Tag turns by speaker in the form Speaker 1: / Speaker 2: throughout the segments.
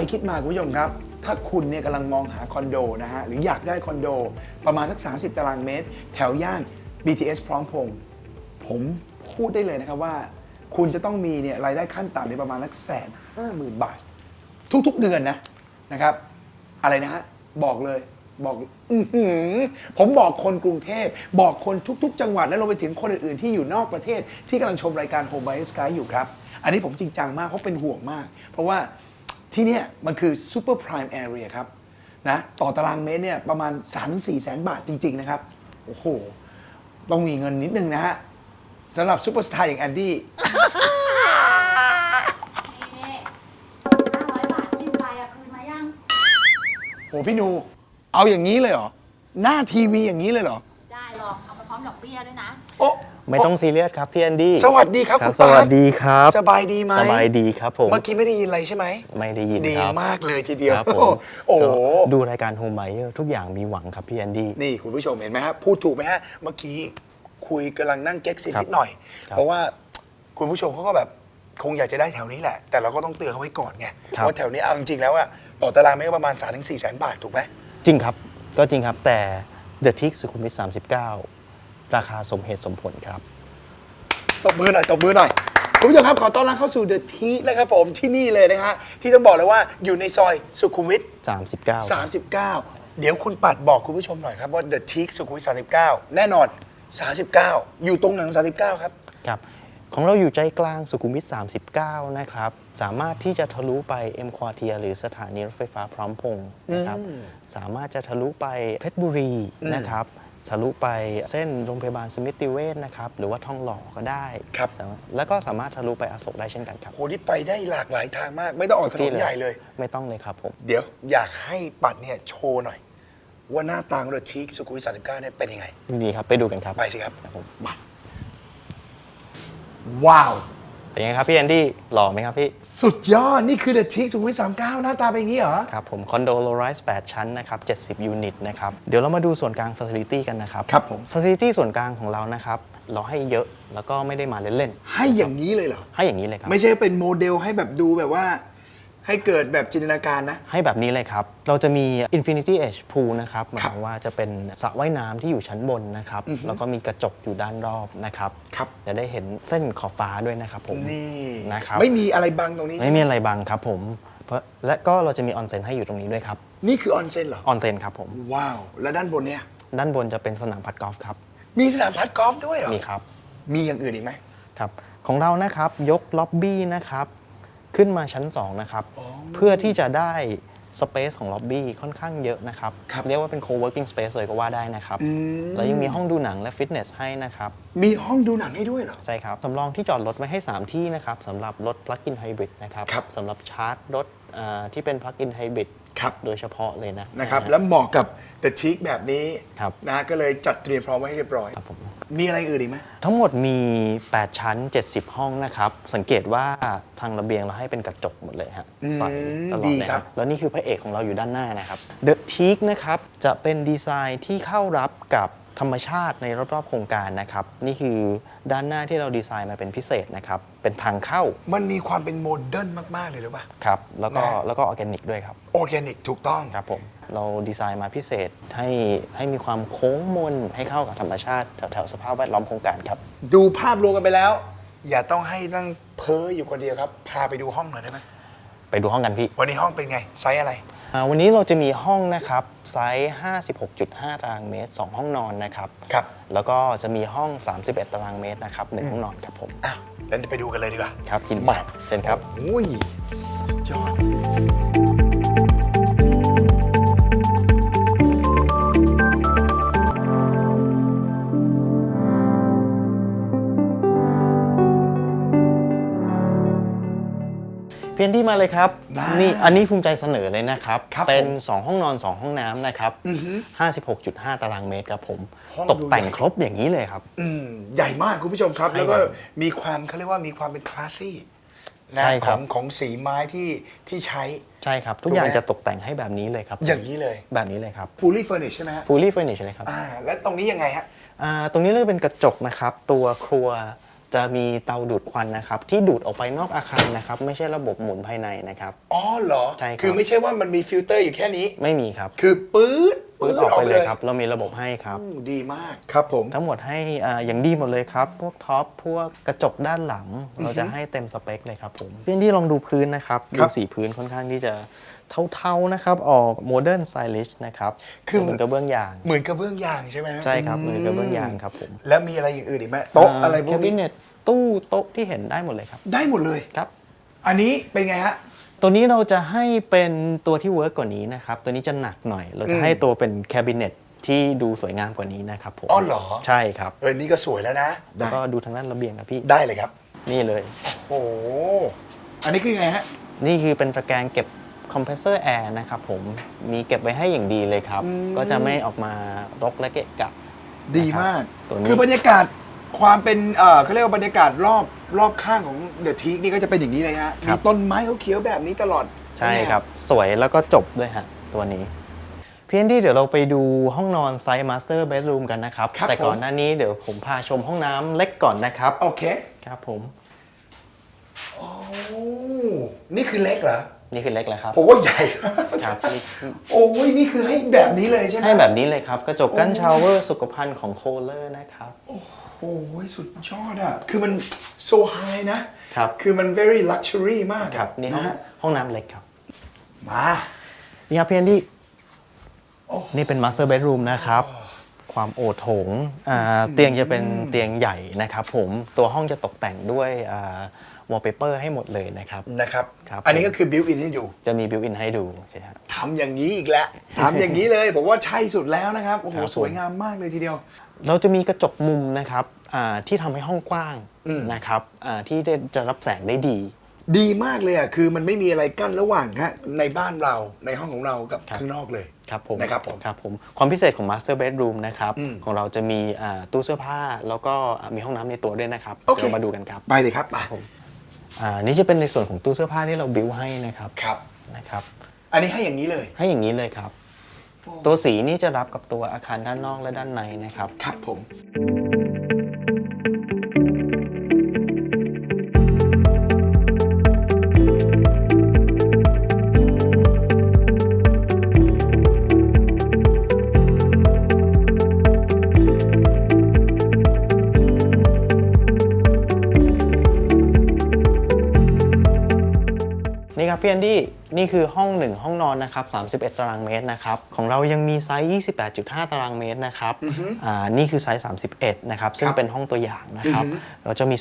Speaker 1: ไปคิดมาคุณผู้ชมครับ ถ้าคุณเนี่ยกำลังมองหาคอนโดนะฮะ หรืออยากได้คอนโด ประมาณสัก 30 ตารางเมตร แถวย่าน BTS พร้อมพงษ์ผมพูดได้เลยนะครับว่า คุณจะต้องมีเนี่ยรายได้ขั้นต่ำในประมาณสักแสนห้าหมื่นบาท ทุกๆเดือนนะนะครับ อะไรนะฮะ บอกเลยบอกอื้อหือผมบอกคนกรุงเทพ บอกคนทุก ๆ จังหวัด และรวมไปถึงคนอื่น ๆ ที่อยู่นอกประเทศ ที่กำลังชมรายการ Home by Sky อยู่ครับ อันนี้ผมจริงจังมาก เพราะเป็นห่วงมาก เพราะว่า ที่เนี่ยมันคือ Super Prime Area ครับนะต่อตารางเมตรเนี่ยประมาณ 3-4 แสนบาทจริง ๆ นะครับ โอ้โห ต้องมีเงินนิดนึงนะฮะสำหรับซูเปอร์สตาร์อย่างแอนดี้
Speaker 2: นี่ห้าร้อยบาทที่ไปอะคืนมายัง
Speaker 1: โหพี่นู เอาอย่างนี้เลยเหรอ หน้าทีวีอย่างนี้เลยเหรอ
Speaker 2: ได้หรอก เอามาพร้อมดอกเบี้ยด้วยนะ
Speaker 1: โอ้
Speaker 3: ไม่ต้องซีเรียสครับพี่แอนดี้
Speaker 1: สวัสดีครับ
Speaker 3: ครับ
Speaker 1: คุณ
Speaker 3: ส
Speaker 1: ปาร์ค
Speaker 3: วัสดีครับ
Speaker 1: สบายดีไหม
Speaker 3: สบายดีครับผม
Speaker 1: เมื่อกี้ไม่ได้ยินอะไรใช่ไหม
Speaker 3: ไม่ได้ยิน
Speaker 1: ดี
Speaker 3: ครับ
Speaker 1: มากเลยทีเดียว
Speaker 3: ครับผม
Speaker 1: โอ้โห
Speaker 3: ก็ดูรายการโฮมไบเออร์ทุกอย่างมีหวังครับพี่แอนดี้
Speaker 1: นี่คุณผู้ชมเห็นไหมฮะพูดถูกไหมฮะ เมื่อกี้คุยกำลังนั่งเก๊กซิน
Speaker 3: ครับ
Speaker 1: นิดหน่อย
Speaker 3: ครับ
Speaker 1: เพราะว่าคุณผู้ชมเขาก็แบบคงอยากจะได้แถวนี้แหละ แต่เราก็ต้องเตือนเขาไว้ก่อนไง
Speaker 3: ครับ
Speaker 1: ว่าแถวนี้เอาจริงๆแล้วอะต่อตารางเมตรประมาณ3 4 0 0 0 0บาทถูกไหม
Speaker 3: จริงครับ ก็จริงครับแต่เดอะทิกสุขุมวิท39 ราคาสมเหตุสมผลครับ
Speaker 1: ตบมือหน่อยตบมือหน่อยคุณผู้ชมครับขอต้อนรับเข้าสู่เดอะทีนะครับผมที่นี่เลยนะฮะที่ต้องบอกเลยว่าอยู่ในซอยสุขุมวิท
Speaker 3: 39ครับ
Speaker 1: 39 เดี๋ยวคุณปัดบอกคุณผู้ชมหน่อยครับว่า The Teak สุขุมวิท39 แน่นอน 39 อยู่ตรงไหนของ39 ครับ
Speaker 3: ครับ ของเราอยู่ใจกลางสุขุมวิท39 นะครับ สามารถที่จะทะลุไปเอ็มควอเทียหรือสถานีรถไฟฟ้าพร้อมพงษ์นะครับ
Speaker 1: อืม
Speaker 3: สามารถจะทะลุไปเพชรบุรี
Speaker 1: อืม
Speaker 3: นะครับ ทะลุไปเส้นโรงพยาบาลสมิติเวชนะครับ หรือว่าทองหล่อก็ได้
Speaker 1: ครับ
Speaker 3: สามารถแล้วก็สามารถทะลุไปอโศกได้เช่นกันครับ
Speaker 1: โหที่ไปได้หลากหลายทางมาก ไม่ต้องออกถนนใหญ่เลย
Speaker 3: ไม่ต้องเลยครับผม
Speaker 1: เดี๋ยวอยากให้ปัดเนี่ยโชว์หน่อย ว่าหน้าตาของ The Teak สุขุมวิท39เนี่ยเป็นยังไง
Speaker 3: ดีครับ ไปดูกันครับ
Speaker 1: ไปสิครับ
Speaker 3: ครับผม
Speaker 1: มาว้าว
Speaker 3: เป็นไงครับพี่แอนดี้หล่อไหมครับพี่
Speaker 1: สุดยอด นี่คือ The Teak สุขุมวิท39หน้าตาเป็นอย่างนี้เหรอ
Speaker 3: ครับผมคอนโดโลไรส์8ชั้นนะครับ70 ยูนิตนะครับ เดี๋ยวเรามาดูส่วนกลางฟ a c i ลิตี้กันนะครับ
Speaker 1: ครับผม
Speaker 3: ฟ a c i ลิตี้ส่วนกลางของเรานะครับ เราให้เยอะแล้วก็ไม่ได้มาเล่น
Speaker 1: ให้อย่างนี้เลยเหรอ
Speaker 3: ๆ ให้อย่างนี้เลยครับ
Speaker 1: ไม่ใช่เป็นโมเดลให้แบบดูแบบว่า ให้เกิดแบบจินตนาการนะ
Speaker 3: ให้แบบนี้เลยครับ เราจะมี Infinity Edge Pool นะครับหมาย
Speaker 1: ครั
Speaker 3: ค
Speaker 1: บ
Speaker 3: วามว่าจะเป็นสระว่ายน้ำที่อยู่ชั้นบนนะครับ
Speaker 1: อือฮึ
Speaker 3: แล้วก็มีกระจกอยู่ด้านรอบนะครับ
Speaker 1: ครับ
Speaker 3: จะได้เห็นเส้นขอบฟ้าด้วยนะครับผม
Speaker 1: นี่
Speaker 3: นะครับ
Speaker 1: ไม่มีอะไรบังตรงนี้
Speaker 3: ไม่มีอะไรบังครับผมเพราะและก็เราจะมีออนเซ็นให้อยู่ตรงนี้ด้วยครับ
Speaker 1: นี่คือออนเซ็นเหรอ
Speaker 3: ออนเซ็นครับผม
Speaker 1: ว้าว แล้วด้านบนเนี่ย
Speaker 3: ด้านบนจะเป็นสนามพัดกอล์ฟครับ
Speaker 1: มีสนามพัดกอล์ฟด้วยเหรอ
Speaker 3: มีครับ
Speaker 1: มีอย่างอื่นอีกไหม
Speaker 3: ครับ ของเรานะครับยกล็อบบี้นะครับ ขึ้นมาชั้น 2 นะครับ
Speaker 1: อ๋อ
Speaker 3: เพื่อที่จะได้สเปซของล็อบบี้ค่อนข้างเยอะนะครับ
Speaker 1: ครับ
Speaker 3: เรียกว่าเป็น co-working space เลยก็ว่าได้นะครับ
Speaker 1: อืม
Speaker 3: แล้วยังมีห้องดูหนังและฟิตเนสให้นะครับ
Speaker 1: มีห้องดูหนังให้ด้วยเหรอ
Speaker 3: ใช่ครับสำรองที่จอดรถไว้ให้ 3 ที่นะครับสำหรับรถ plug-in hybrid นะครับ
Speaker 1: ครับ
Speaker 3: สำหรับชาร์จรถอ่าที่เป็น plug-in hybrid
Speaker 1: ครับ
Speaker 3: โดยเฉพาะเลยนะ
Speaker 1: นะครับ
Speaker 3: ฮ
Speaker 1: แล้วเหมาะกับ The Teak แบบนี้
Speaker 3: ครับ
Speaker 1: นะก็เลยจัดเตรียมพร้อมไว้ให้เรียบร้อย
Speaker 3: ครับผม
Speaker 1: มีอะไรอื่นอีกไหม
Speaker 3: ทั้งหมดมี 8 ชั้น 70 ห้องนะครับ สังเกตว่าทางระเบียงเราให้เป็นกระจกหมดเลยฮะ
Speaker 1: อืม
Speaker 3: ใสตลอ
Speaker 1: ดี
Speaker 3: ดเลย
Speaker 1: ค
Speaker 3: ค
Speaker 1: รั
Speaker 3: รับ บ แล้วนี่คือพระเอกของเราอยู่ด้านหน้านะครับ The Teak นะครับ จะเป็นดีไซน์ที่เข้ารับกับ ธรรมชาติในรอบๆโครงการนะครับ นี่คือด้านหน้าที่เราดีไซน์มาเป็นพิเศษนะครับ เป็นทางเข้า
Speaker 1: มันมีความเป็นโมเดิร์นมาก ๆ เลยหรือเปล่า
Speaker 3: ครับ แล้วก็
Speaker 1: นะ
Speaker 3: แล้วก็ออร์แกนิกด้วยครับ
Speaker 1: ออร์แกนิกถูกต้อง
Speaker 3: ครับผม เราดีไซน์มาพิเศษให้ให้มีความโค้งมนให้เข้ากับธรรมชาติแถวๆสภาพแวดล้อมโครงการครับ
Speaker 1: ดูภาพรวมกันไปแล้ว อย่าต้องให้นั่งเพ้ออยู่คนเดียวครับ พาไปดูห้องหน่อยได้ไหม
Speaker 3: ไปดูห้องกันพี่
Speaker 1: วันนี้ห้องเป็นไง ไซส์อะไร
Speaker 3: อ่าวันนี้เราจะมีห้องนะครับไซส์ 56.5 ตารางเมตร 2 ห้องนอนนะครับ
Speaker 1: ครับ
Speaker 3: แล้วก็จะมีห้อง 31 ตารางเมตรนะครับหนึ่งห้องนอนครับผม
Speaker 1: อ้าวงั้นไปดูกันเลยดีกว่า
Speaker 3: ครับยินดี
Speaker 1: มา
Speaker 3: เชิญครับ
Speaker 1: โอ้ยสุดยอด
Speaker 3: พียนที่มาเลยครับ
Speaker 1: ได้
Speaker 3: นี่อันนี้ภูมิใจเสนอเลยนะครับ
Speaker 1: ครับ
Speaker 3: เป็น
Speaker 1: ผม
Speaker 3: 2ห้องนอน 2 ห้องน้ำนะครับ
Speaker 1: อือฮึ
Speaker 3: 56.5 ตารางเมตรครับผม
Speaker 1: ห้อง
Speaker 3: ตกแต่ง
Speaker 1: ดูใหญ่
Speaker 3: ครบอย่างนี้เลยครับ
Speaker 1: อืมใหญ่มากคุณผู้ชมครับ
Speaker 3: ใช่
Speaker 1: แล้วก็
Speaker 3: ครับ
Speaker 1: มีความเขาเรียกว่ามีความเป็นคลาสซี่นะ
Speaker 3: ใช่
Speaker 1: ข
Speaker 3: ครั
Speaker 1: อบ งของสีไม้ที่ที่ใช้
Speaker 3: ใช่ครับ ทุก
Speaker 1: ถูกไหม
Speaker 3: อย่างจะตกแต่งให้แบบนี้เลยครับ
Speaker 1: อย่างนี้เลย
Speaker 3: แบบนี้เลยครับ
Speaker 1: fully furnished ใช่ไหมฮะ
Speaker 3: fully furnished เลยครับ
Speaker 1: อ่า แล้วตรงนี้ยังไงฮะ
Speaker 3: อ่าตรงนี้เราจะเป็นกระจกนะครับ ตัวครัว จะมีเตาดูดควันนะครับ ที่ดูดออกไปนอกอาคารนะครับ ไม่ใช่ระบบหมุนภายในนะครับ
Speaker 1: อ๋อเหรอ
Speaker 3: ใช่ครับ
Speaker 1: คือไม่ใช่ว่ามันมีฟิลเตอร์อยู่แค่นี้
Speaker 3: ไม่มีครับ
Speaker 1: คือปื๊ด
Speaker 3: ปืนออกไปเลยครับ เรามีระบบให้ครับ
Speaker 1: อืมดีมากครับผม
Speaker 3: ทั้งหมดให้อ่าอย่างดีหมดเลยครับ พวกท็อปพวกกระจกด้านหลัง เราจะให้เต็มสเปคเลยครับผมเพื่อนที่ลองดูพื้นนะครับ
Speaker 1: ค
Speaker 3: ดู
Speaker 1: รับ
Speaker 3: สีพื้นค่อนข้างที่จะ เทาๆนะครับออกโมเดิร์นสไตลิชนะครับ
Speaker 1: คือ
Speaker 3: เหมือนกระเบื้องยาง
Speaker 1: เหมือนกระเบื้องยางใช่ไหมฮะ
Speaker 3: ใช่ครับเหมือนกระเบื้องยางครับผม
Speaker 1: แล้วมีอะไรอย่างอื่นอีกไหมโต๊ะอะไรพวก
Speaker 3: แคบิ
Speaker 1: นี้
Speaker 3: เนตตู้โต๊ะที่เห็นได้หมดเลยครับ
Speaker 1: ได้หมดเลย
Speaker 3: ครับ
Speaker 1: อันนี้เป็นไงฮะ
Speaker 3: ตัวนี้เราจะให้เป็นตัวที่เวิร์กกว่านี้นะครับ ตัวนี้จะหนักหน่อย เราจะให้ตัวเป็นแคบิเนตที่ดูสวยงามกว่านี้นะครับผม
Speaker 1: อ๋อเหรอ
Speaker 3: ใช่ครับ
Speaker 1: เออนี่ก็สวยแล้วนะ
Speaker 3: แล้วก็ดูทางด้านระเบียงครับพี่
Speaker 1: ได้เลยครับ
Speaker 3: นี่เลย
Speaker 1: โอ้โห อันนี้คือไงฮะ
Speaker 3: นี่คือเป็นตะแกรงเก็บ คอมเพรสเซอร์แอร์นะครับผมมีเก็บไว้ให้อย่างดีเลยครับ
Speaker 1: อืม
Speaker 3: ก็จะไม่ออกมารกและเกะกะ
Speaker 1: ดีมาก
Speaker 3: ตัวนี้
Speaker 1: คือบรรยากาศความเป็นเอ่อเขาเรียกว่าบรรยากาศรอบรอบข้างของเดอะทีกนี่ก็จะเป็นอย่างนี้เลยฮะ มีต้นไม้เขียวๆแบบนี้ตลอด
Speaker 3: ใช่ครับ สวยแล้วก็จบด้วยฮะตัวนี้เพียงที่เดี๋ยวเราไปดูห้องนอนไซส์มาสเตอร์เบดรูมกันนะครับ
Speaker 1: ครับ
Speaker 3: แต่ก่อน
Speaker 1: ผม
Speaker 3: หน้านี้เดี๋ยวผมพาชมห้องน้ำเล็กก่อนนะครับ
Speaker 1: โอเค
Speaker 3: ครับผม
Speaker 1: โอ้ นี่คือเล็กเหรอ
Speaker 3: นี่คือเล็กแล้วครับ
Speaker 1: ผมว่าใหญ่
Speaker 3: ครับนี่
Speaker 1: โอ้ยนี่คือให้แบบนี้เลยใช่ไหม
Speaker 3: ให้แบบนี้เลยครับ กระจกกั้นชาวเวอร์สุขภัณฑ์ของโคเลอร์นะครับ
Speaker 1: โอ้ยสุดยอดอะ คือมันโซไฮนะ
Speaker 3: ครับ
Speaker 1: คือมัน very luxury มาก
Speaker 3: ครับ นี่ห้องะ
Speaker 1: ฮะ
Speaker 3: ห้องน้ำเล็กครับ
Speaker 1: มา
Speaker 3: นี่ครับเพียงที่
Speaker 1: โอ้
Speaker 3: นี่เป็นมาสเตอร์เบดรูมนะครับ ความโอโถงอ่าเตียงจะเป็นเตียงใหญ่นะครับผม ตัวห้องจะตกแต่งด้วย วอลเปเปอร์ให้หมดเลยนะครับ
Speaker 1: นะครับ
Speaker 3: ครับ
Speaker 1: อันนี้ก็คือ built in ให้อยู่
Speaker 3: จะมีบิวอินให้ดูใช่ครับ
Speaker 1: ทำอย่างนี้อีกแล้ว ทำอย่างนี้เลย ผมว่าใช่สุดแล้วนะครับ โอ้โห
Speaker 3: ครับผม
Speaker 1: สวยงามมากเลยทีเดียว
Speaker 3: เราจะมีกระจกมุมนะครับอ่าที่ทำให้ห้องกว้าง
Speaker 1: อืม
Speaker 3: นะครับอ่าที่จะจะรับแสงได้ดี
Speaker 1: ดีมากเลยอะ คือมันไม่มีอะไรกั้นระหว่างฮะ ในบ้านเรา ในห้องของเรา กับ
Speaker 3: ครับ
Speaker 1: ข้างนอกเลย
Speaker 3: ครับผม
Speaker 1: นะครับผม
Speaker 3: ครับผมความพิเศษของ Master Bedroom นะครับ
Speaker 1: อืม
Speaker 3: ของเราจะมีอ่าตู้เสื้อผ้าแล้วก็มีห้องน้ำในตัวด้วยนะครับ
Speaker 1: โอเค
Speaker 3: เรามาดูกันครับ
Speaker 1: ไปเลยครับไป
Speaker 3: ผม อ่านี่จะเป็นในส่วนของตู้เสื้อผ้าที่เราบิวให้นะครับ
Speaker 1: ครับ
Speaker 3: นะครับ
Speaker 1: อันนี้ให้อย่างนี้เลย
Speaker 3: ให้อย่างนี้เลยครับ ตัวสีนี่จะรับกับตัวอาคารด้านนอกและด้านในนะครับ
Speaker 1: ครับผม
Speaker 3: นี่ครับพี่แอนดี้นี่คือห้องหนึ่งห้องนอนนะครับ31 ตารางเมตรนะครับของเรายังมีไซส์ 28.5 ตารางเมตรนะครับอ่านี่คือไซส์ 31 นะครับ ซึ่ง
Speaker 1: ครับ
Speaker 3: เป็นห้องตัวอย่างนะครับ
Speaker 1: อือฮึ
Speaker 3: เราจะมี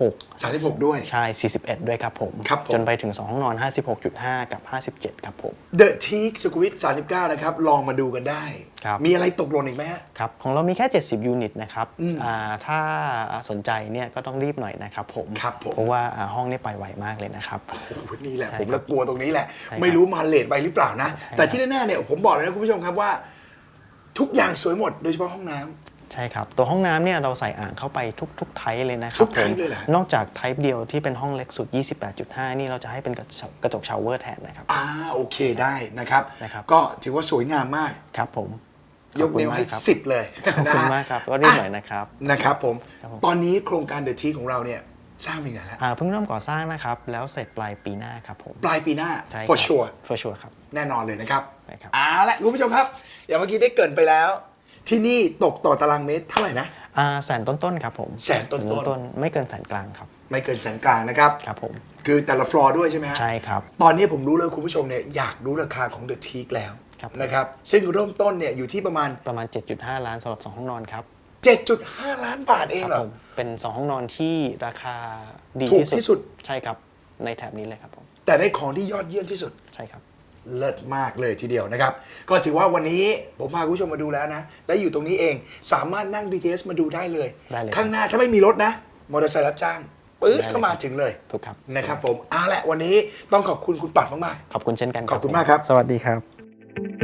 Speaker 3: 36
Speaker 1: 36ด้วย
Speaker 3: ใช่ 41 ด้วยครับผม
Speaker 1: ครับผม
Speaker 3: จนไปถึง 2 ห้องนอน 56.5 กับ 57 ครับผม
Speaker 1: The Teak สุขุมวิท39 นะครับ ลองมาดูกันได้
Speaker 3: ครับ
Speaker 1: มีอะไรตกหล่นอีกไหมฮะ
Speaker 3: ครับของเรามีแค่ 70 ยูนิตนะครับ
Speaker 1: อืม
Speaker 3: อ่าถ้าสนใจเนี่ยก็ต้องรีบหน่อยนะครับผม
Speaker 1: ครับผม
Speaker 3: เพราะว่าอ่าห้องนี้ไปไวมากเลยนะครับ
Speaker 1: โอ้โหนี่แหละ
Speaker 3: ใช่
Speaker 1: ผม
Speaker 3: ครั
Speaker 1: ละ
Speaker 3: บ
Speaker 1: กลัวตรงนี้แหละ
Speaker 3: ใช่ครับ
Speaker 1: ไม่รู้มาเลทไปหรือเปล่านะ
Speaker 3: ใช่ครับ
Speaker 1: แต่ที่แน่ๆเนี่ยผมบอกเลยนะคุณผู้ชมครับว่า ทุกอย่างสวยหมดโดยเฉพาะห้องน้ำ
Speaker 3: ใช่ครับ ตัวห้องน้ำเนี่ยเราใส่อ่างเข้าไปทุกๆไทป์เลยนะครั
Speaker 1: ทุ
Speaker 3: บ
Speaker 1: กไทป์
Speaker 3: ผม
Speaker 1: เลยเหรอ
Speaker 3: นอกจากไทป์เดียวที่เป็นห้องเล็กสุด 28.5 นี่เราจะให้เป็นกระจกกระจกชาวเวอร์แทนนะครับ
Speaker 1: อ่าโอเคได้นะครับ
Speaker 3: นะครับ
Speaker 1: ก็ถือว่าสวยงามมาก
Speaker 3: ครับผม
Speaker 1: ยกนิ้วให้
Speaker 3: ขอบคุณมากครับ
Speaker 1: สิบเลย
Speaker 3: ขอบคุณมากครับก็รีบหน่อยนะครับ
Speaker 1: นะครับผม
Speaker 3: ครับผม
Speaker 1: ตอนนี้โครงการ The Teak ของเราเนี่ยสร้างเป็นไงแล้ว
Speaker 3: อ่าเพิ่งเริ่มก่อสร้างนะครับ แล้วเสร็จปลายปีหน้าครับผม
Speaker 1: ปลายปีหน้า
Speaker 3: ใช่ครับ
Speaker 1: for sure
Speaker 3: for sure ครับ
Speaker 1: แน่นอนเลยนะครับ
Speaker 3: ใช่ครับ
Speaker 1: เอาละคุณผู้ชมครับ อย่างเมื่อกี้ได้เกรินไปแล้ว ที่นี่ตกต่อตารางเมตรเท่าไหร่นะ
Speaker 3: อ่าแสนต้นๆครับผม
Speaker 1: แสนต้นๆ
Speaker 3: ต้นๆไม่เกินแสนกลางครับ
Speaker 1: ไม่เกินแสนกลางนะครับ
Speaker 3: ครับผม
Speaker 1: คือแต่ละฟลอร์ด้วยใช่ไหมฮะ
Speaker 3: ใช่ครับ
Speaker 1: ตอนนี้ผมรู้เลยคุณผู้ชมเนี่ยอยากรู้ราคาของ The Teak แล้ว
Speaker 3: ครับ
Speaker 1: นะครับซึ่งเริ่มต้นเนี่ยอยู่ที่ประมาณ
Speaker 3: ประมาณ 7.5 ล้านสำหรับ 2 ห้องนอนครับ
Speaker 1: 7.5 ล้านบาทเอง
Speaker 3: ครับ
Speaker 1: เหรอ
Speaker 3: ผมเป็น 2 ห้องนอนที่ราคาดี
Speaker 1: ถูก
Speaker 3: ที่สุด
Speaker 1: ที่สุด
Speaker 3: ใช่ครับ ในแถบนี้เลยครับผม
Speaker 1: แต่ได้ของที่ยอดเยี่ยมที่สุด
Speaker 3: ใช่ครับ
Speaker 1: เลิศมากเลยทีเดียวนะครับ ก็ถือว่าวันนี้ผมพาคุณผู้ชมมาดูแล้วนะ และอยู่ตรงนี้เองสามารถนั่ง BTS มาดูได้เลย
Speaker 3: ได้เลย
Speaker 1: ข้างหน้าถ้าไม่มีรถนะ มอเตอร์ไซค์รับจ้างปื๊ด
Speaker 3: ได้เลย
Speaker 1: เข้ามาถึงเลย
Speaker 3: ถูกครับ
Speaker 1: นะครับผมเอาละวันนี้ต้องขอบคุณคุณปัดมาก
Speaker 3: ขอบคุณเช่นกัน
Speaker 1: ขอบคุณมากครับ
Speaker 3: สวัสดีครับ Thank you.